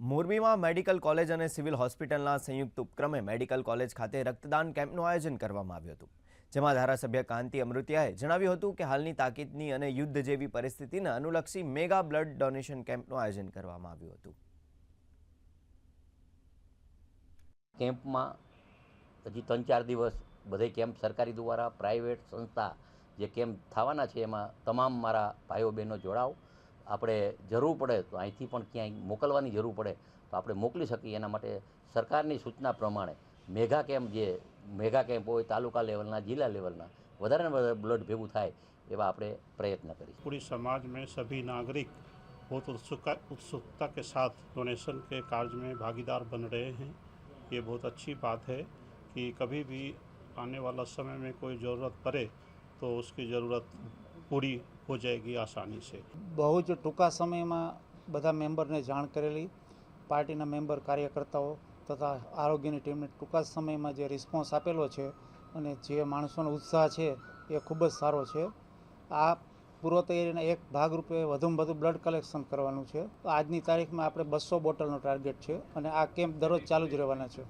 મોરબીમાં medical college અને civil હોસ્પિટલના સંયુક્ત ઉપક્રમે મેડિકલ કોલેજ ખાતે રક્તદાન કેમ્પનું આયોજન કરવામાં આવ્યું હતું. જેમાં ધારાસભ્ય કાંતિ અમૃતિયાએ જણાવ્યું હતું કે હાલની તાકીદની અને યુદ્ધ જેવી પરિસ્થિતિને અનુલક્ષી મેગા બ્લડ ડોનેશન કેમ્પનું આયોજન કરવામાં આવ્યું હતું. કેમ્પમાં હજી ત્રણ ચાર દિવસ બધે કેમ્પ સરકારી દ્વારા, પ્રાઇવેટ સંસ્થા જે કેમ્પ થવાના છે એમાં તમામ મારા ભાઈઓ બહેનો જોડાવ આપણે જરૂર પડે તો અહીંથી પણ ક્યાંય મોકલવાની જરૂર પડે તો આપણે મોકલી શકીએ એના માટે સરકારની સૂચના પ્રમાણે મેગા કેમ્પ જે મેગા કેમ્પ હોય તાલુકા લેવલના જિલ્લા લેવલના વધારે ને વધારે બ્લડ ભેગું થાય એવા આપણે પ્રયત્ન કરીશું पूरी समाज में सभी नागरिक बहुत उत्सुकता उत्सुकता के साथ डोनेशन के कार्य में भागीदार बन रहे हैं ये बहुत अच्छी बात है कि कभी भी आने वाला समय में कोई ज़रूरत पड़े तो उसकी ज़रूरत पूरी हो जाएगी आसानी से બહુ જ ટૂંકા સમયમાં બધા મેમ્બરને જાણ કરેલી પાર્ટીના મેમ્બર કાર્યકર્તાઓ તથા આરોગ્યની ટીમને ટૂંકા સમયમાં જે રિસ્પોન્સ આપેલો છે અને જે માણસોનો ઉત્સાહ છે એ ખૂબ જ સારો છે આ પૂર્વ તૈયારીના એક ભાગરૂપે વધુમાં વધુ બ્લડ કલેક્શન કરવાનું છે આજની તારીખમાં આપણે બસો બોટલનો ટાર્ગેટ છે અને આ કેમ્પ દરરોજ ચાલુ જ રહેવાના છે